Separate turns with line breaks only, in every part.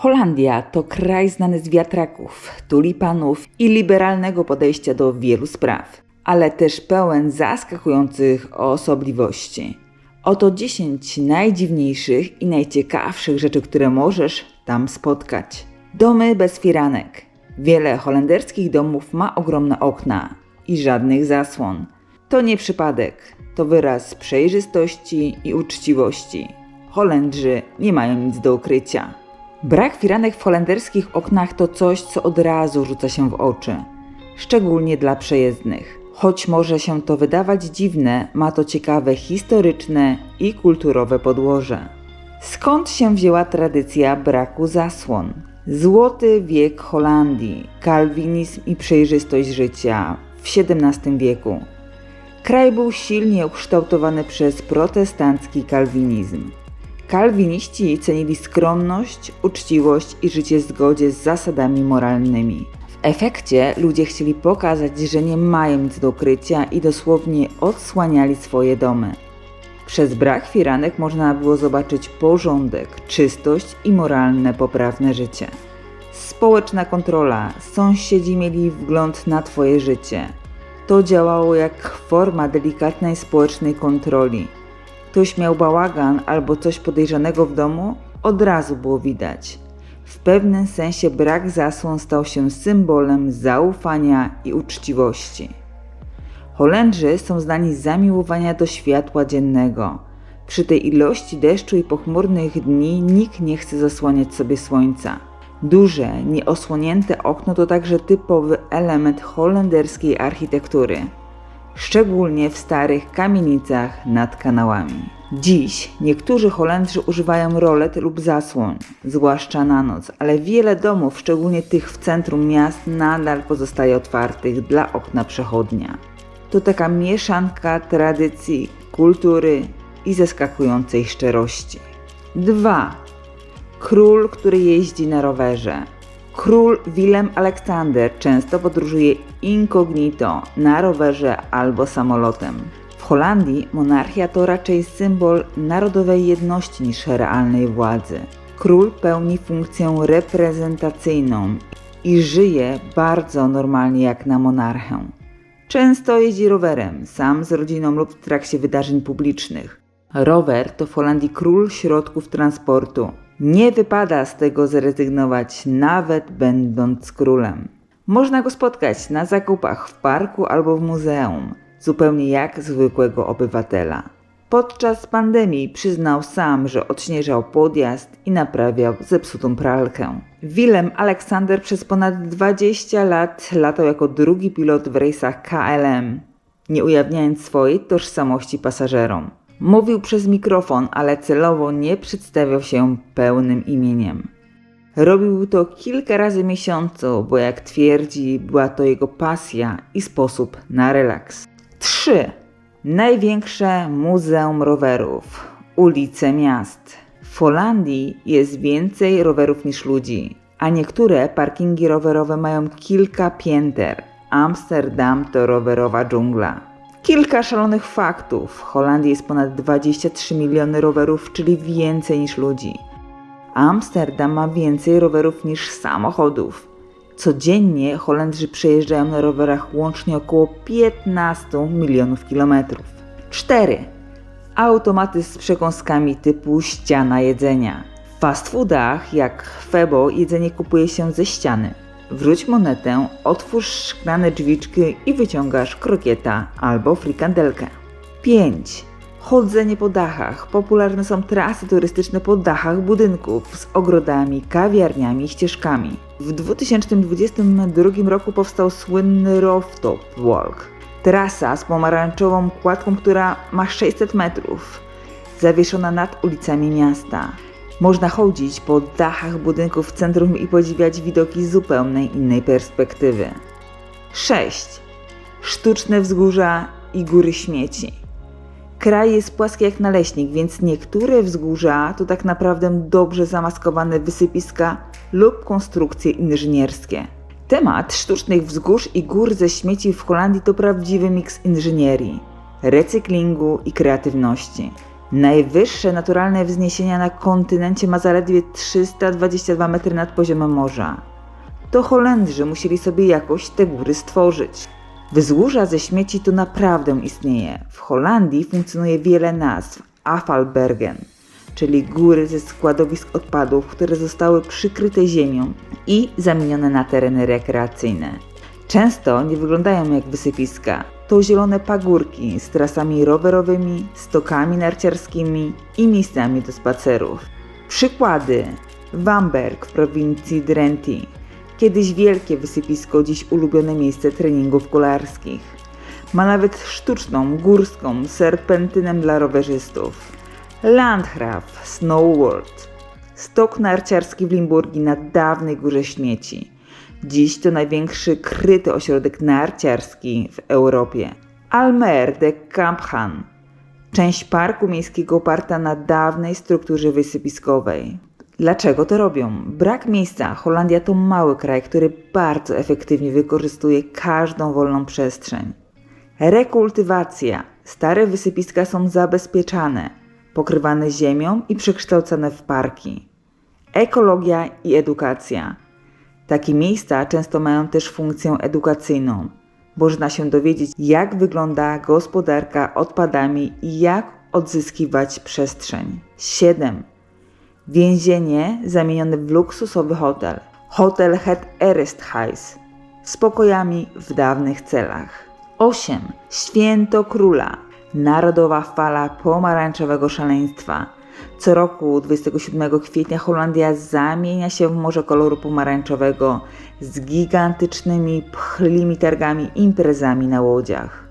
Holandia to kraj znany z wiatraków, tulipanów i liberalnego podejścia do wielu spraw, ale też pełen zaskakujących osobliwości. Oto 10 najdziwniejszych i najciekawszych rzeczy, które możesz tam spotkać. Domy bez firanek. Wiele holenderskich domów ma ogromne okna i żadnych zasłon. To nie przypadek, to wyraz przejrzystości i uczciwości. Holendrzy nie mają nic do ukrycia. Brak firanek w holenderskich oknach to coś, co od razu rzuca się w oczy, szczególnie dla przejezdnych. Choć może się to wydawać dziwne, ma to ciekawe historyczne i kulturowe podłoże. Skąd się wzięła tradycja braku zasłon? Złoty wiek Holandii, kalwinizm i przejrzystość życia w XVII wieku. Kraj był silnie ukształtowany przez protestancki kalwinizm. Kalwiniści cenili skromność, uczciwość i życie w zgodzie z zasadami moralnymi. W efekcie ludzie chcieli pokazać, że nie mają nic do ukrycia i dosłownie odsłaniali swoje domy. Przez brak firanek można było zobaczyć porządek, czystość i moralne, poprawne życie. Społeczna kontrola, sąsiedzi mieli wgląd na Twoje życie. To działało jak forma delikatnej społecznej kontroli. Ktoś miał bałagan albo coś podejrzanego w domu, od razu było widać. W pewnym sensie brak zasłon stał się symbolem zaufania i uczciwości. Holendrzy są znani z zamiłowania do światła dziennego. Przy tej ilości deszczu i pochmurnych dni nikt nie chce zasłaniać sobie słońca. Duże, nieosłonięte okno to także typowy element holenderskiej architektury, szczególnie w starych kamienicach nad kanałami. Dziś niektórzy Holendrzy używają rolet lub zasłon, zwłaszcza na noc, ale wiele domów, szczególnie tych w centrum miast, nadal pozostaje otwartych dla okna przechodnia. To taka mieszanka tradycji, kultury i zaskakującej szczerości. 2. Król, który jeździ na rowerze. Król Willem Aleksander często podróżuje incognito na rowerze albo samolotem. W Holandii monarchia to raczej symbol narodowej jedności niż realnej władzy. Król pełni funkcję reprezentacyjną i żyje bardzo normalnie jak na monarchę. Często jeździ rowerem, sam z rodziną lub w trakcie wydarzeń publicznych. Rower to w Holandii król środków transportu. Nie wypada z tego zrezygnować, nawet będąc królem. Można go spotkać na zakupach w parku albo w muzeum, zupełnie jak zwykłego obywatela. Podczas pandemii przyznał sam, że odśnieżał podjazd i naprawiał zepsutą pralkę. Willem Aleksander przez ponad 20 lat latał jako drugi pilot w rejsach KLM, nie ujawniając swojej tożsamości pasażerom. Mówił przez mikrofon, ale celowo nie przedstawiał się pełnym imieniem. Robił to kilka razy miesiącu, bo jak twierdzi, była to jego pasja i sposób na relaks. 3. Największe muzeum rowerów. Ulice miast. W Holandii jest więcej rowerów niż ludzi, a niektóre parkingi rowerowe mają kilka pięter. Amsterdam to rowerowa dżungla. Kilka szalonych faktów. W Holandii jest ponad 23 miliony rowerów, czyli więcej niż ludzi. Amsterdam ma więcej rowerów niż samochodów. Codziennie Holendrzy przejeżdżają na rowerach łącznie około 15 milionów kilometrów. 4. Automaty z przekąskami typu ściana jedzenia. W fast foodach jak Febo jedzenie kupuje się ze ściany. Wróć monetę, otwórz szklane drzwiczki i wyciągasz krokieta albo frikandelkę. 5. Chodzenie po dachach. Popularne są trasy turystyczne po dachach budynków z ogrodami, kawiarniami ścieżkami. W 2022 roku powstał słynny Rooftop Walk. Trasa z pomarańczową kładką, która ma 600 metrów, zawieszona nad ulicami miasta. Można chodzić po dachach budynków w centrum i podziwiać widoki z zupełnie innej perspektywy. 6. Sztuczne wzgórza i góry śmieci. Kraj jest płaski jak naleśnik, więc niektóre wzgórza to tak naprawdę dobrze zamaskowane wysypiska lub konstrukcje inżynierskie. Temat sztucznych wzgórz i gór ze śmieci w Holandii to prawdziwy miks inżynierii, recyklingu i kreatywności. Najwyższe naturalne wzniesienia na kontynencie ma zaledwie 322 metry nad poziomem morza. To Holendrzy musieli sobie jakoś te góry stworzyć. Wzgórza ze śmieci tu naprawdę istnieje. W Holandii funkcjonuje wiele nazw Afalbergen, czyli góry ze składowisk odpadów, które zostały przykryte ziemią i zamienione na tereny rekreacyjne. Często nie wyglądają jak wysypiska. To zielone pagórki z trasami rowerowymi, stokami narciarskimi i miejscami do spacerów. Przykłady: Bamberg w prowincji Drenthe, kiedyś wielkie wysypisko, dziś ulubione miejsce treningów kolarskich. Ma nawet sztuczną, górską serpentynę dla rowerzystów. Landgraf Snow World. Stok narciarski w Limburgii na dawnej górze śmieci. Dziś to największy kryty ośrodek narciarski w Europie. Almer de Kamphan. Część parku miejskiego oparta na dawnej strukturze wysypiskowej. Dlaczego to robią? Brak miejsca. Holandia to mały kraj, który bardzo efektywnie wykorzystuje każdą wolną przestrzeń. Rekultywacja. Stare wysypiska są zabezpieczane, pokrywane ziemią i przekształcane w parki. Ekologia i edukacja. Takie miejsca często mają też funkcję edukacyjną. Można się dowiedzieć, jak wygląda gospodarka odpadami i jak odzyskiwać przestrzeń. 7. Więzienie zamienione w luksusowy hotel. Hotel Het Eresthuis z pokojami w dawnych celach. 8. Święto Króla. Narodowa fala pomarańczowego szaleństwa. Co roku 27 kwietnia Holandia zamienia się w morze koloru pomarańczowego z gigantycznymi pchlimi targami imprezami na łodziach.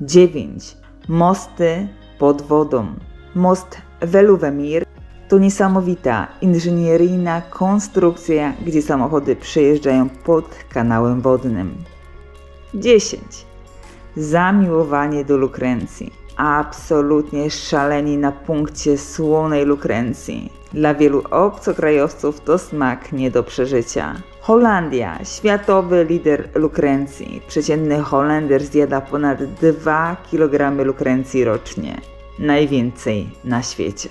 9. Mosty pod wodą. Most Veluwemir to niesamowita inżynieryjna konstrukcja, gdzie samochody przejeżdżają pod kanałem wodnym. 10. Zamiłowanie do lukrencji. Absolutnie szaleni na punkcie słonej lukrencji. Dla wielu obcokrajowców to smak nie do przeżycia. Holandia, światowy lider lukrencji. Przeciętny Holender zjada ponad 2 kg lukrencji rocznie. Najwięcej na świecie.